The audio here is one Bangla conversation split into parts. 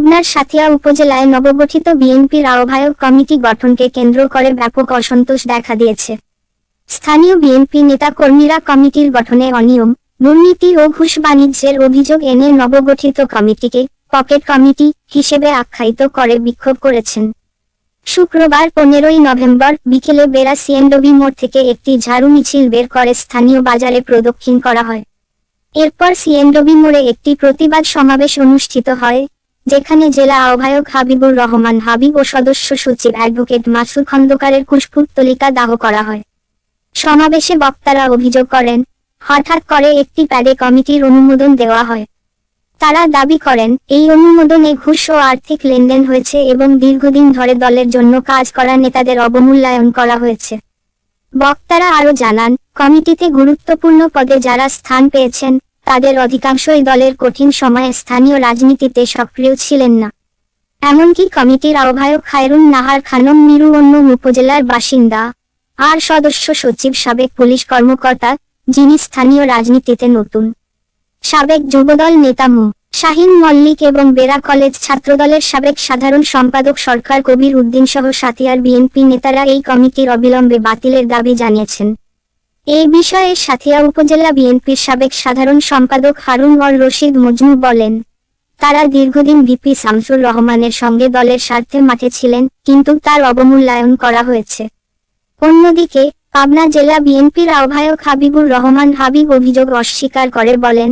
পাবনার সাথিয়া উপজেলায় নবগঠিত বিএনপির আহ্বায়ক কমিটি গঠনকে কেন্দ্র করে ব্যাপক অসন্তোষ দেখা দিয়েছে। স্থানীয় বিএনপি নেতাকর্মীরা কমিটির গঠনে অনিয়ম, দুর্নীতি ও ঘুষ বাণিজ্যের অভিযোগ এনে নবগঠিত কমিটিকে পকেট কমিটি হিসেবে আখ্যায়িত করে বিক্ষোভ করেছেন। শুক্রবার পনেরোই নভেম্বর বিকেলে বেড়া সিএনডবি মোড় থেকে একটি ঝাড়ু মিছিল বের করে স্থানীয় বাজারে প্রদক্ষিণ করা হয়। এরপর সিএনডবি মোড়ে একটি প্রতিবাদ সমাবেশ অনুষ্ঠিত হয়। যেখানে জেলা আহ্বায়ক হাবিবুর রহমান হাবিব ও সদস্য সচিব অ্যাডভোকেট মাসুদ খন্দকারের কুশপুত্তলিকা দাহ করা হয়। সমাবেশে বক্তারা অভিযোগ করেন, হঠাৎ করে একটি প্যাডে কমিটির অনুমোদন দেওয়া হয়। তারা দাবি করেন, এই অনুমোদনে ঘুষ ও আর্থিক লেনদেন হয়েছে এবং দীর্ঘদিন ধরে দলের জন্য কাজ করা নেতাদের অবমূল্যায়ন করা হয়েছে। বক্তারা আরও জানান, কমিটিতে গুরুত্বপূর্ণ পদে যারা স্থান পেয়েছেন তাদের অধিকাংশই দলের কঠিন সময়ে স্থানীয় রাজনীতিতে সক্রিয় ছিলেন না। এমনকি কমিটির আহ্বায়ক খায়রুন নাহার খানম মিরু অন্য উপজেলার বাসিন্দা। আর সদস্য সচিব সাবেক পুলিশ কর্মকর্তা, যিনি স্থানীয় রাজনীতিতে নতুন। সাবেক যুবদল নেতা মো। শাহিন মল্লিক এবং বেরা কলেজ ছাত্রদলের সাবেক সাধারণ সম্পাদক সরকার কবির উদ্দিন সহ সাতিয়ার বিএনপি নেতারা এই কমিটির অবিলম্বে বাতিলের দাবি জানিয়েছেন। এই বিষয়ে সাথিয়া উপজেলা বিএনপির সাবেক সাধারণ সম্পাদক হারুন অর রশিদ মজনু বলেন, তারা দীর্ঘদিন ভিপি শামসুর রহমানের সঙ্গে দলের স্বার্থে মাঠে ছিলেন, কিন্তু তার অবমূল্যায়ন করা হয়েছে। অন্যদিকে, পাবনা জেলা বিএনপির আহ্বায়ক হাবিবুর রহমান হাবিব অভিযোগ অস্বীকার করে বলেন,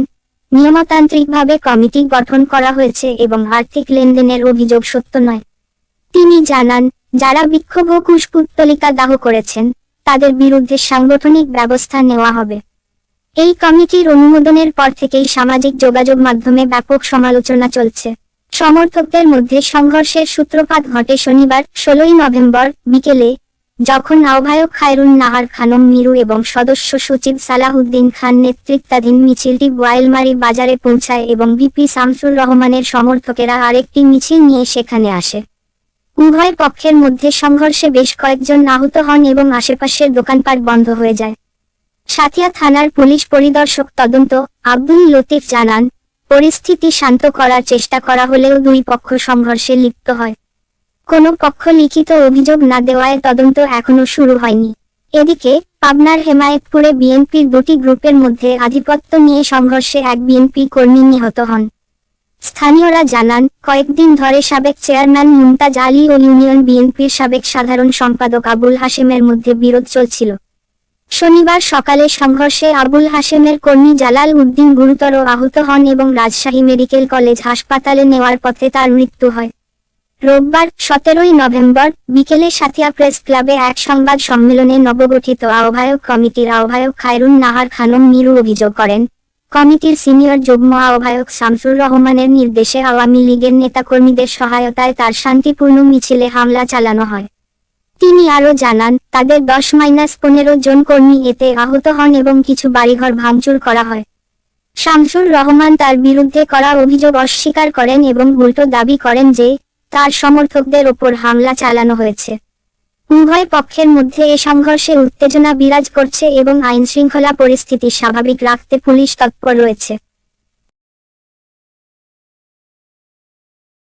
নিয়মতান্ত্রিকভাবে কমিটি গঠন করা হয়েছে এবং আর্থিক লেনদেনের অভিযোগ সত্য নয়। তিনি জানান, যারা বিক্ষোভ ও কুশপুত্তলিকা দাহ করেছেন তাদের বিরুদ্ধে সাংগঠনিক ব্যবস্থা নেওয়া হবে। এই কমিটির অনুমোদনের পর থেকেই সামাজিক যোগাযোগ মাধ্যমে ব্যাপক সমালোচনা চলছে। সমর্থকদের মধ্যে সংঘর্ষের সূত্রপাত ঘটে শনিবার, ষোলোই নভেম্বর, বিকেলে, যখন আহ্বায়ক খায়রুন নাহার খানম মিরু এবং সদস্য সচিব সালাহুদ্দিন খান নেতৃত্বাধীন মিছিলটি গোয়াইলমারি বাজারে পৌঁছায় এবং বিপি শামসুর রহমানের সমর্থকেরা আরেকটি মিছিল নিয়ে সেখানে আসে। উভয় পক্ষের মধ্যে সংঘর্ষে বেশ কয়েকজন আহত হন এবং আশেপাশের দোকানপাট বন্ধ হয়ে যায়। সাথিয়া থানার পুলিশ পরিদর্শক তদন্ত, আব্দুল লতিফ জানান, পরিস্থিতি শান্ত করার চেষ্টা করা হলেও দুই পক্ষ সংঘর্ষে লিপ্ত হয়। কোনো পক্ষ লিখিত অভিযোগ না দেওয়ায় তদন্ত এখনও শুরু হয়নি। এদিকে, পাবনার হেমায়েতপুরে বিএনপির দুটি গ্রুপের মধ্যে আধিপত্য নিয়ে সংঘর্ষে এক বিএনপি কর্মী নিহত হন। স্থানীয়রা জানান, কয়েকদিন ধরে সাবেক চেয়ারম্যান মুমতাজ আলী ও ইউনিয়ন বিএনপির সাবেক সাধারণ সম্পাদক আবুল হাশেমের মধ্যে বিরোধ চলছিল। শনিবার সকালে সংঘর্ষে আবুল হাশেমের কর্মী জালাল উদ্দিন গুরুতর আহত হন এবং রাজশাহী মেডিকেল কলেজ হাসপাতালে নেওয়ার পথে তার মৃত্যু হয়। রোববার সতেরোই নভেম্বর বিকেলে সাথিয়া প্রেস ক্লাবে এক সংবাদ সম্মেলনে নবগঠিত আহ্বায়ক কমিটির আহ্বায়ক খায়রুন নাহার খানম মিরু অভিযোগ করেন কমিটির সিনিয়র যুগ্ম আহ্বায়ক শামসুর রহমানের নির্দেশে আওয়ামী লীগের নেতাকর্মীদের সহায়তায় তার শান্তিপূর্ণ মিছিলে হামলা চালানো হয়। তিনি আরও জানান, তাদের দশ মাইনাস পনেরো জন কর্মী এতে আহত হন এবং কিছু বাড়িঘর ভাঙচুর করা হয়। শামসুর রহমান তার বিরুদ্ধে করা অভিযোগ অস্বীকার করেন এবং উল্টো দাবি করেন যে, তার সমর্থকদের ওপর হামলা চালানো হয়েছে। উভয় পক্ষের মধ্যে এ সংঘর্ষে উত্তেজনা বিরাজ করছে এবং আইনশৃঙ্খলা পরিস্থিতি স্বাভাবিক রাখতে পুলিশ তৎপর রয়েছে।